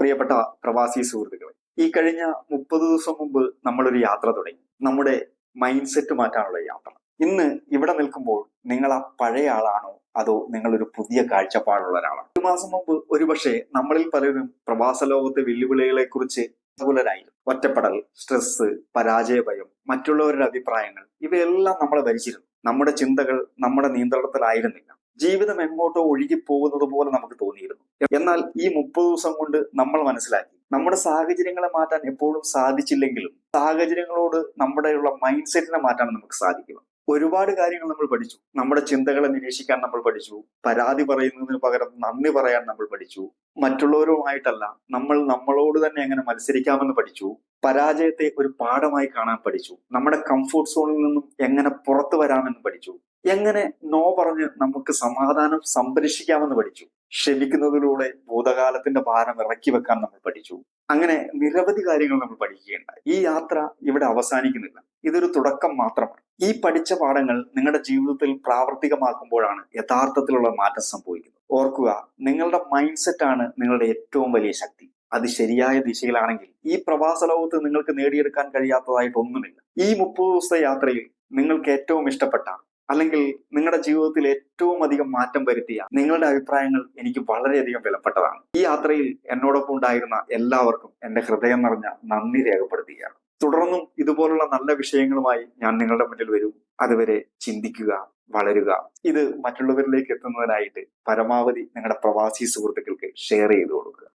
പ്രിയപ്പെട്ട പ്രവാസി സുഹൃത്തുക്കളെ ഈ കഴിഞ്ഞ മുപ്പത് ദിവസം മുമ്പ് നമ്മളൊരു യാത്ര തുടങ്ങി. നമ്മുടെ മൈൻഡ് സെറ്റ് മാറ്റാനുള്ള യാത്ര. ഇന്ന് ഇവിടെ നിൽക്കുമ്പോൾ നിങ്ങൾ ആ പഴയ ആളാണോ? അതോ നിങ്ങളൊരു പുതിയ കാഴ്ചപ്പാടുള്ള ഒരാളാണ്? ഒരു മാസം മുമ്പ് ഒരുപക്ഷെ നമ്മളിൽ പലരും പ്രവാസ ലോകത്തെ വെല്ലുവിളികളെ കുറിച്ച് പ്രതികൂലരായിരുന്നു ഒറ്റപ്പെടൽ സ്ട്രെസ് പരാജയ ഭയം മറ്റുള്ളവരുടെ അഭിപ്രായങ്ങൾ ഇവയെല്ലാം നമ്മളെ ഭരിച്ചിരുന്നു. നമ്മുടെ ചിന്തകൾ നമ്മുടെ നിയന്ത്രണത്തിലായിരുന്നില്ല. ജീവിതം എങ്ങോട്ടോ ഒഴുകി പോകുന്നത് പോലെ നമുക്ക് തോന്നിയിരുന്നു. എന്നാൽ ഈ മുപ്പത് ദിവസം കൊണ്ട് നമ്മൾ മനസ്സിലാക്കി. നമ്മുടെ സാഹചര്യങ്ങളെ മാറ്റാൻ എപ്പോഴും സാധിച്ചില്ലെങ്കിലും സാഹചര്യങ്ങളോട് നമ്മുടെയുള്ള മൈൻഡ് സെറ്റിനെ മാറ്റാൻ നമുക്ക് സാധിക്കുക ഒരുപാട് കാര്യങ്ങൾ നമ്മൾ പഠിച്ചു. നമ്മുടെ ചിന്തകളെ നിരീക്ഷിക്കാൻ നമ്മൾ പഠിച്ചു. പരാതി പറയുന്നതിന് പകരം നന്ദി പറയാൻ നമ്മൾ പഠിച്ചു. മറ്റുള്ളവരുമായിട്ടല്ല. നമ്മൾ നമ്മളോട് തന്നെ എങ്ങനെ മത്സരിക്കാമെന്ന് പഠിച്ചു. പരാജയത്തെ ഒരു പാഠമായി കാണാൻ പഠിച്ചു. നമ്മുടെ കംഫോർട്ട് സോണിൽ നിന്നും എങ്ങനെ പുറത്തു വരാമെന്ന് പഠിച്ചു. എങ്ങനെ നോ പറഞ്ഞ് നമുക്ക് സമാധാനം സംരക്ഷിക്കാമെന്ന് പഠിച്ചു. ക്ഷമിക്കുന്നതിലൂടെ ഭൂതകാലത്തിന്റെ ഭാരം ഇറക്കി വെക്കാൻ നമ്മൾ പഠിച്ചു. അങ്ങനെ നിരവധി കാര്യങ്ങൾ നമ്മൾ പഠിക്കുകയുണ്ടായി. ഈ യാത്ര ഇവിടെ അവസാനിക്കുന്നില്ല. ഇതൊരു തുടക്കം മാത്രമാണ്. ഈ പഠിച്ച പാഠങ്ങൾ നിങ്ങളുടെ ജീവിതത്തിൽ പ്രാവർത്തികമാക്കുമ്പോഴാണ് യഥാർത്ഥത്തിലുള്ള മാറ്റം സംഭവിക്കുന്നത്. ഓർക്കുക നിങ്ങളുടെ മൈൻഡ് ആണ് നിങ്ങളുടെ ഏറ്റവും വലിയ ശക്തി. അത് ശരിയായ ദിശയിലാണെങ്കിൽ ഈ പ്രവാസ ലോകത്ത് നിങ്ങൾക്ക് നേടിയെടുക്കാൻ കഴിയാത്തതായിട്ട് ഒന്നുമില്ല ഈ മുപ്പത് ദിവസത്തെ യാത്രയിൽ നിങ്ങൾക്ക് ഏറ്റവും ഇഷ്ടപ്പെട്ട അല്ലെങ്കിൽ നിങ്ങളുടെ ജീവിതത്തിൽ ഏറ്റവും അധികം മാറ്റം വരുത്തിയ നിങ്ങളുടെ അഭിപ്രായങ്ങൾ എനിക്ക് വളരെയധികം വിലപ്പെട്ടതാണ്. ഈ യാത്രയിൽ എന്നോടൊപ്പം ഉണ്ടായിരുന്ന എല്ലാവർക്കും എന്റെ ഹൃദയം നിറഞ്ഞ നന്ദി രേഖപ്പെടുത്തുകയാണ്. തുടർന്നും ഇതുപോലുള്ള നല്ല വിഷയങ്ങളുമായി ഞാൻ നിങ്ങളുടെ മുന്നിൽ വരും. അതുവരെ ചിന്തിക്കുക വളരുക. ഇത് മറ്റുള്ളവരിലേക്ക് എത്തുന്നതിനായിട്ട് പരമാവധി നിങ്ങളുടെ പ്രവാസി സുഹൃത്തുക്കൾക്ക് ഷെയർ ചെയ്തു കൊടുക്കുക.